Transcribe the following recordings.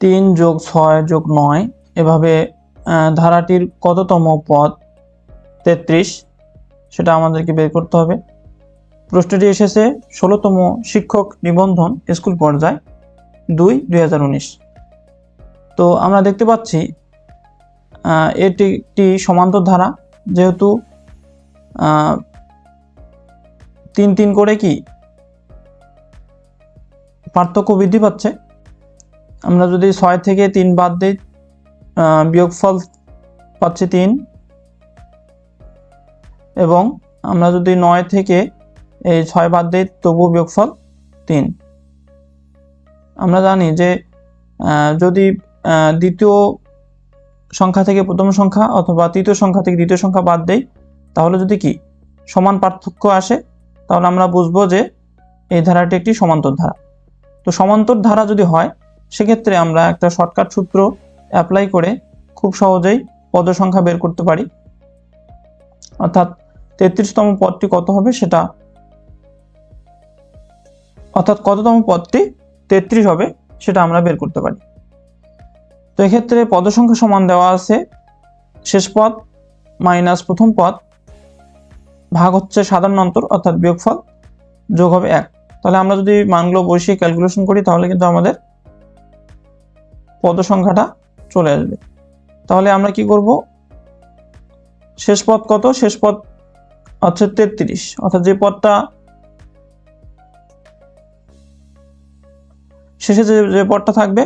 তিন যোগ ছয় যোগ নয়, এভাবে ধারাটির কততম পদ? তেত্রিশ। সেটা আমাদেরকে বের করতে হবে। প্রশ্নটি এসেছে, ষোলোতম শিক্ষক নিবন্ধন স্কুল পর্যায়, দুই দুই তো আমরা দেখতে পাচ্ছি এটি একটি সমান্তর ধারা, যেহেতু তিন তিন করে কি? পার্থক্য বৃদ্ধি পাচ্ছে। আমরা যদি ছয় থেকে তিন বাদ দিই বিয়োগফল পাচ্ছি তিন। এবং আমরা যদি নয় থেকে এই ছয় বাদ দিই, তবুও বিয়োগফল তিন। আমরা জানি যে যদি দ্বিতীয় সংখ্যা থেকে প্রথম সংখ্যা অথবা তৃতীয় সংখ্যা থেকে দ্বিতীয় সংখ্যা বাদ দেই, তাহলে যদি কি? সমান পার্থক্য আসে, তাহলে আমরা বুঝব যে এই ধারাটি একটি সমান্তর ধারা। তো সমান্তর ধারা যদি হয় সেক্ষেত্রে আমরা একটা শর্টকাট সূত্র অ্যাপ্লাই করে খুব সহজেই পদ সংখ্যা বের করতে পারি। অর্থাৎ তেত্রিশতম পদটি কত হবে সেটা অর্থাৎ কততম পদটি তেত্রিশ হবে সেটা আমরা বের করতে পারি। তো এক্ষেত্রে পদ সংখ্যা সমান দেওয়া আছে। শেষ পদ মাইনাস প্রথম পদ ভাগ হচ্ছে সাধারণ অন্তর অর্থাৎ বিয়োগফল যোগ হবে এক। তাহলে আমরা যদি মানগুলো বসিয়ে ক্যালকুলেশন করি তাহলে কিন্তু আমাদের সংখ্যাটা চলে আসবে। তাহলে আমরা কি করব? শেষ পদ কত? শেষ পদ হচ্ছে তেত্রিশ। অর্থাৎ যে পদটা শেষে যে যে পদটা থাকবে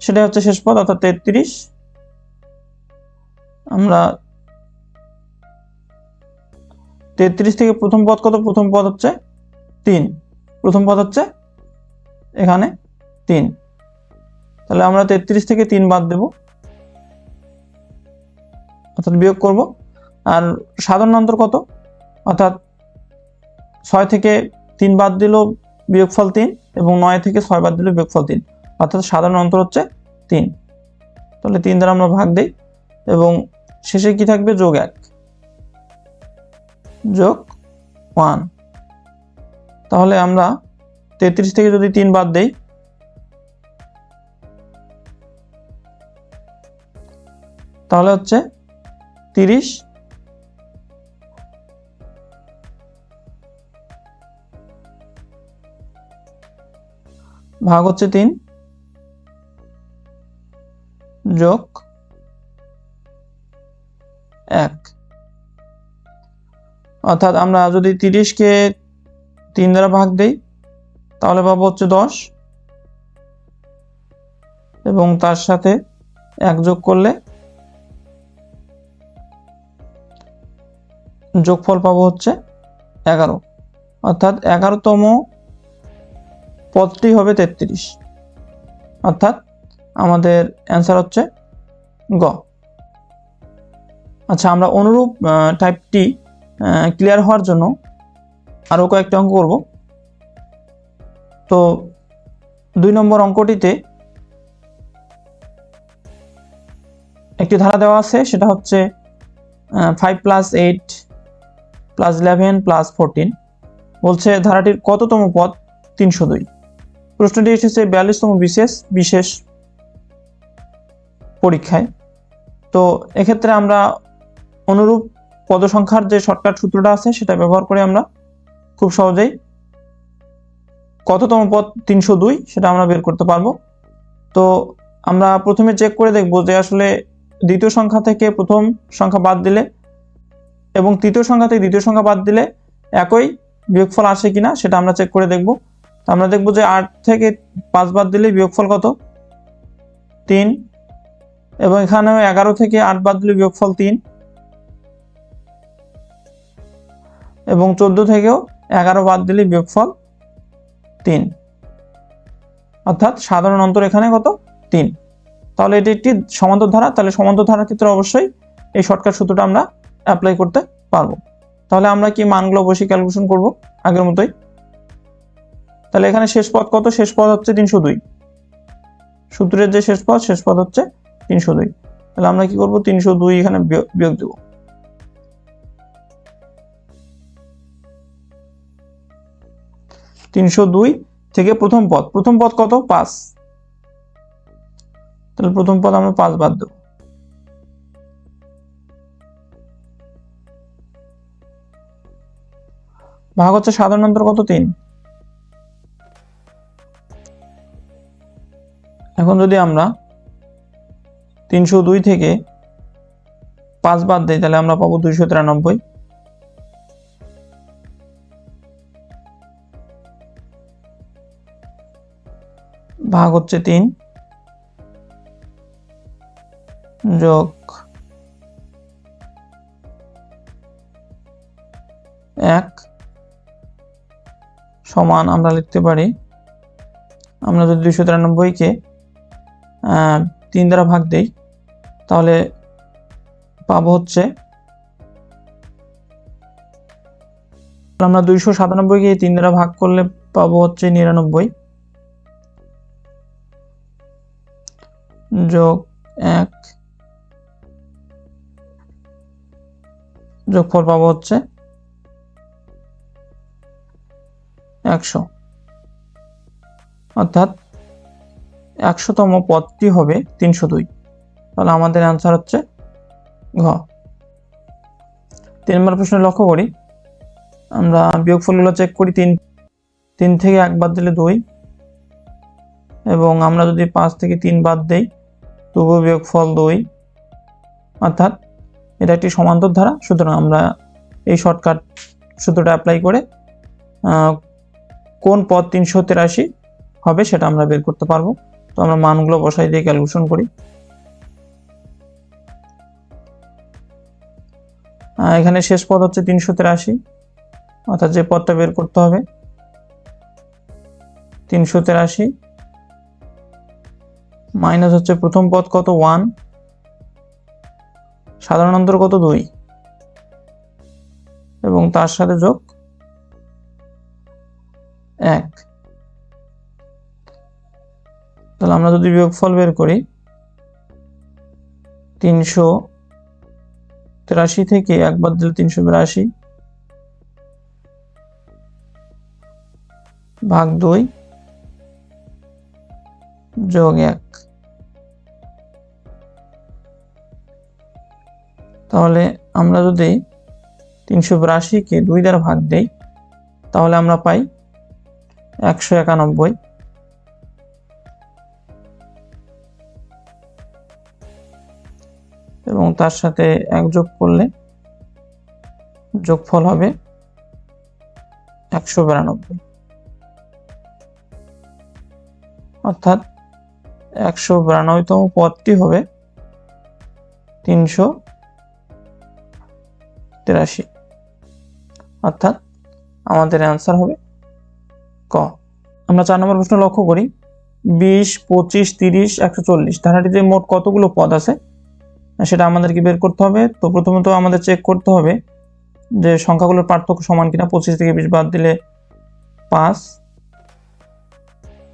সেটা হচ্ছে শেষ পদ, অর্থাৎ তেত্রিশ। আমরা তেত্রিশ থেকে প্রথম পদ কত? প্রথম পদ হচ্ছে তিন। প্রথম পদ হচ্ছে এখানে তিন। তাহলে আমরা তেত্রিশ থেকে তিন বাদ দেব। অর্থাৎ বিয়োগ করব। আর সাধারণ অন্তর কত? অর্থাৎ ছয় থেকে তিন বাদ দিল বিয়োগফল তিন এবং নয় থেকে ছয় বাদ দিল বিয়োগফল তিন। অর্থাৎ সাধারণ অন্তর হচ্ছে তিন। তাহলে তিন দ্বারা আমরা ভাগ দিই এবং শেষে কি থাকবে? যোগ এক। যোগ ওয়ান। তাহলে আমরা তেত্রিশ থেকে যদি তিন বাদ দেই তাহলে হচ্ছে তিরিশ ভাগ হচ্ছে তিন যোগ এক। অর্থাৎ আমরা যদি তিরিশকে তিন দ্বারা ভাগ দেই, তাহলে পাবো হচ্ছে দশ। এবং তার সাথে এক যোগ করলে যোগফল পাবো হচ্ছে এগারো। অর্থাৎ এগারোতম পদটি হবে তেত্রিশ। অর্থাৎ আমাদের অ্যান্সার হচ্ছে গ। আচ্ছা আমরা অনুরূপ টাইপটি ক্লিয়ার হওয়ার জন্য আরও কয়েকটি অঙ্ক করব। তো দুই নম্বর অঙ্কটিতে একটি ধারা দেওয়া আছে, সেটা হচ্ছে five plus eight plus eleven plus fourteen বলছে ধারাটির কততম পদ? তিনশো দুই। প্রশ্নটি এসেছে বিয়াল্লিশতম বিশেষ বিশেষ পরীক্ষায়। তো এক্ষেত্রে আমরা অনুরূপ পদসংখ্যার যে শর্টকাট সূত্রটা আছে, সেটা ব্যবহার করে আমরা খুব সহজেই কততম পদ? তিনশো দুই সেটা আমরা বের করতে পারব। তো আমরা প্রথমে চেক করে দেখব যে আসলে দ্বিতীয় সংখ্যা থেকে প্রথম সংখ্যা বাদ দিলে এবং তৃতীয় সংখ্যা থেকে দ্বিতীয় সংখ্যা বাদ দিলে একই বিয়োগফল আসে কিনা সেটা আমরা চেক করে দেখব। তো আমরা দেখব যে আট থেকে পাঁচ বাদ দিলে বিয়োগফল কত? তিন। এবং এখানেও এগারো থেকে আট বাদ দিলে বিয়োগফল তিন। এবং চোদ্দ থেকেও এগারো বাদ দিলে বিয়োগফল তিন। অর্থাৎ সাধারণ অন্তর এখানে কত? তিন। তাহলে এটি একটি সমান্তর ধারা। তাহলে সমান্তর ধারার ক্ষেত্রে অবশ্যই এই শর্টকাট সূত্রটা আমরা অ্যাপ্লাই করতে পারব। তাহলে আমরা কি মানগুলো বসে ক্যালকুলেশন করব? আগের মতোই। তাহলে এখানে শেষ পদ কত? শেষ পদ হচ্ছে তিনশো দুই। সূত্রের যে শেষ পদ শেষ পদ হচ্ছে তিনশো দুই। তাহলে আমরা কি করব? তিনশো দুই এখানে বিয়োগ দেব। তিনশো দুই থেকে প্রথম পদ। প্রথম পদ কত? পাঁচ। তাহলে প্রথম পদ আমরা পাঁচ বাদ দেব। ভাগ হচ্ছে সাধারণ অন্তর কত? তিন। এখন যদি আমরা তিনশো দুই থেকে পাঁচ বাদ দিই, তাহলে আমরা পাবো দুইশো তিরানব্বই। ভাগ হচ্ছে তিন। যোগ এক। সমান আমরা লিখতে পারি। আমরা যদি দুইশো তিরানব্বইকে তিন দ্বারা ভাগ দেই, তাহলে পাবো হচ্ছে আমরা দুইশো সাতানব্বইকে তিন দ্বারা ভাগ করলে পাবো হচ্ছে নিরানব্বই। যোগ এক, যোগফল পাবো হচ্ছে একশো। অর্থাৎ একশোতম পদটি হবে তিনশো দুই। তাহলে আমাদের অ্যান্সার হচ্ছে ঘ। তিন নম্বর প্রশ্নে লক্ষ্য করি। আমরা বিয়োগফলগুলো চেক করি তিন তিন থেকে এক বাদ দিলে দুই। এবং আমরা যদি পাঁচ থেকে তিন বাদ দেই, তবুও বিয়োগফল দুই। অর্থাৎ এটা একটি সমান্তর ধারা, সুতরাং আমরা এই শর্টকাট সূত্রটা অ্যাপ্লাই করে কোন পদ তিনশো তেরাশি হবে সেটা আমরা বের করতে পারব। তো আমরা মানগুলো বসাই দিয়ে ক্যালকুলেশন করি। এখানে শেষ পদ হচ্ছে তিনশো তেরাশি। অর্থাৎ যে পদটা বের করতে হবে, তিনশো তেরাশি। মাইনাস হচ্ছে প্রথম পদ কত? ওয়ান। সাধারণ অন্তর কত? দুই। এবং তার সাথে যোগ এক। তাহলে আমরা যদি বিয়োগফল বের করি, তিনশো তেরাশি থেকে একবার দিলে তিনশো বিরাশি ভাগ দুই যোগ এক। তাহলে আমরা যদি তিনশো বিরাশিকে দুই দ্বারা ভাগ দেই, তাহলে আমরা পাই একশো একানব্বই। এবং তার সাথে এক যোগ করলে যোগফল হবে একশো বিরানব্বই। অর্থাৎ একশো বিরানব্বইতম পদটি হবে তিনশো তিরাশি। অর্থাৎ আমাদের অ্যান্সার হবে ক। আমরা চার নম্বর প্রশ্ন লক্ষ্য করি। বিশ, পঁচিশ, তিরিশ, একশো চল্লিশ। ধারাটিতে মোট কতগুলো পদ আছে? সেটা আমাদেরকে বের করতে হবে। তো প্রথমত আমাদের চেক করতে হবে যে সংখ্যাগুলোর পার্থক্য সমান কিনা। পঁচিশ থেকে বিশ বাদ দিলে পাঁচ।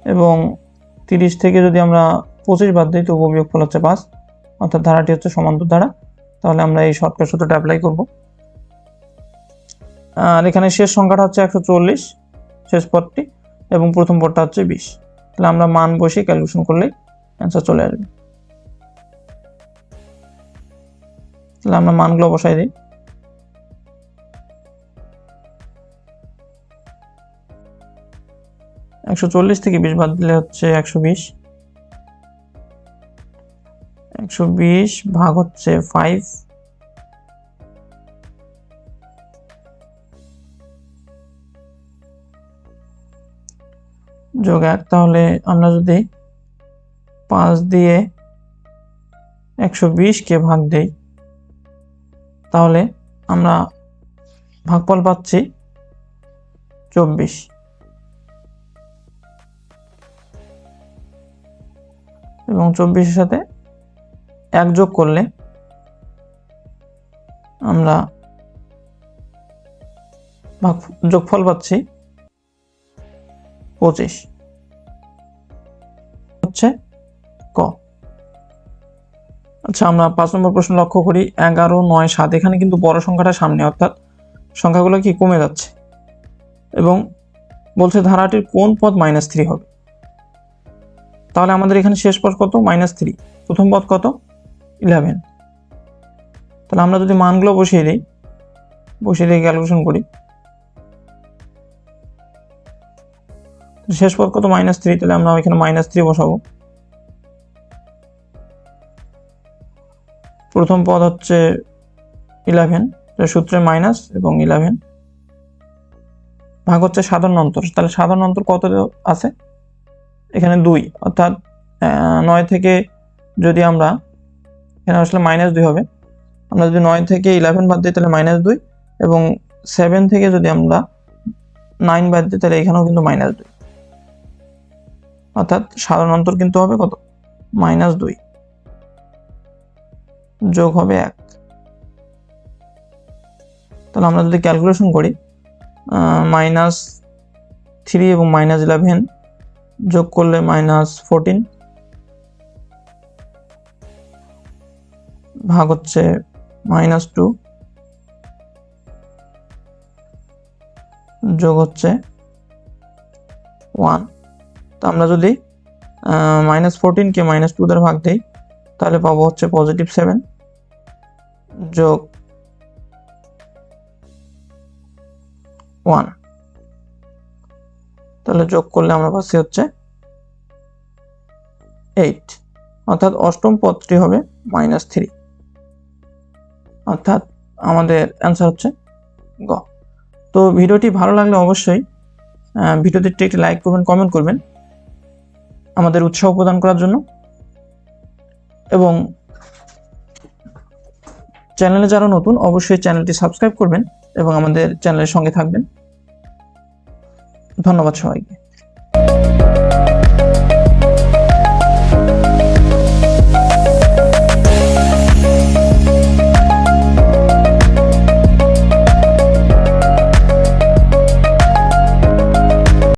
এবং তিরিশ থেকে যদি আমরা পঁচিশ বাদ দিই তবুও বিয়োগফল হচ্ছে পাঁচ। অর্থাৎ ধারাটি হচ্ছে সমান্তর ধারা। তাহলে আমরা এই শর্টকাট সূত্রটা অ্যাপ্লাই করব। আর এখানে শেষ সংখ্যাটা হচ্ছে একশো চল্লিশ। শেষ পদটি এবং প্রথম পদটা হচ্ছে বিশ। তাহলে আমরা মান বসে ক্যালকুলেশন করলেই অ্যান্সার চলে আসবে। তাহলে আমরা মানগুলো বসাই দিই। একশো চল্লিশ থেকে বিশ বাদ দিলে হচ্ছে একশো বিশ। একশো বিশ ভাগ হচ্ছে ফাইভ যোগ এক তাহলে আমরা যদি পাঁচ দিয়ে একশো বিশকে ভাগ দেই, তাহলে আমরা ভাগফল পাচ্ছি চব্বিশ। এবং চব্বিশের সাথে এক যোগ করলে আমরা ভাগ, যোগফল পাচ্ছি পঁচিশ। হচ্ছে ক। আচ্ছা আমরা পাঁচ নম্বর প্রশ্ন লক্ষ্য করি, এগারো, নয়, সাত। এখানে কিন্তু বড় সংখ্যাটা সামনে, অর্থাৎ সংখ্যাগুলো কি কমে যাচ্ছে? এবং বলছে ধারাটির কোন পদ মাইনাস থ্রি হবে? তাহলে আমাদের এখানে শেষ পদ কত? মাইনাস থ্রি প্রথম পদ কত? ইলেভেন তাহলে আমরা যদি মানগুলো বসিয়ে দিই, বসিয়ে দিয়ে ক্যালকুলেশন করি। শেষ পদ কত মাইনাস থ্রি তাহলে আমরা এখানে মাইনাস থ্রি বসাবো। প্রথম পদ হচ্ছে ইলেভেন সূত্রে মাইনাস এবং ইলেভেন ভাগ হচ্ছে সাধারণ অন্তর, তাহলে সাধারণ অন্তর কত আছে? এখানে দুই, অর্থাৎ নয় থেকে যদি আমরা, এখানে আসলে মাইনাস দুই হবে। আমরা যদি নয় থেকে ইলেভেন বাদ দিই, তাহলে মাইনাস দুই, এবং সেভেন থেকে যদি আমরা নাইন বাদ দিই, তাহলে এখানেও কিন্তু মাইনাস দুই। অর্থাৎ সাধারণ অন্তর কিন্তু হবে কত? মাইনাস দুই। যোগ হবে এক। তাহলে আমরা যদি ক্যালকুলেশন করি মাইনাস থ্রি এবং মাইনাস ইলেভেন যোগ করলে মাইনাস ফোরটিন ভাগ হচ্ছে মাইনাস টু যোগ হচ্ছে ওয়ান। তো আমরা যদি মাইনাস ফোরটিনকে মাইনাস টু ভাগ দিই, তাহলে পাবো হচ্ছে পজিটিভ সেভেন যোগ ওয়ান তাহলে যোগ করলে আমরা পাচ্ছি হচ্ছে এইট অর্থাৎ অষ্টম পদটি হবে মাইনাস থ্রি অর্থাৎ আমাদের অ্যান্সার হচ্ছে গ। তো ভিডিওটি ভালো লাগলে অবশ্যই ভিডিওটিতে একটি লাইক করবেন কমেন্ট করবেন। আমাদের উৎসাহ প্রদান করার জন্য। এবং চ্যানেলে যারা নতুন, অবশ্যই চ্যানেলটি সাবস্ক্রাইব করবেন এবং আমাদের চ্যানেলের সঙ্গে থাকবেন। ধন্যবাদ সবাইকে।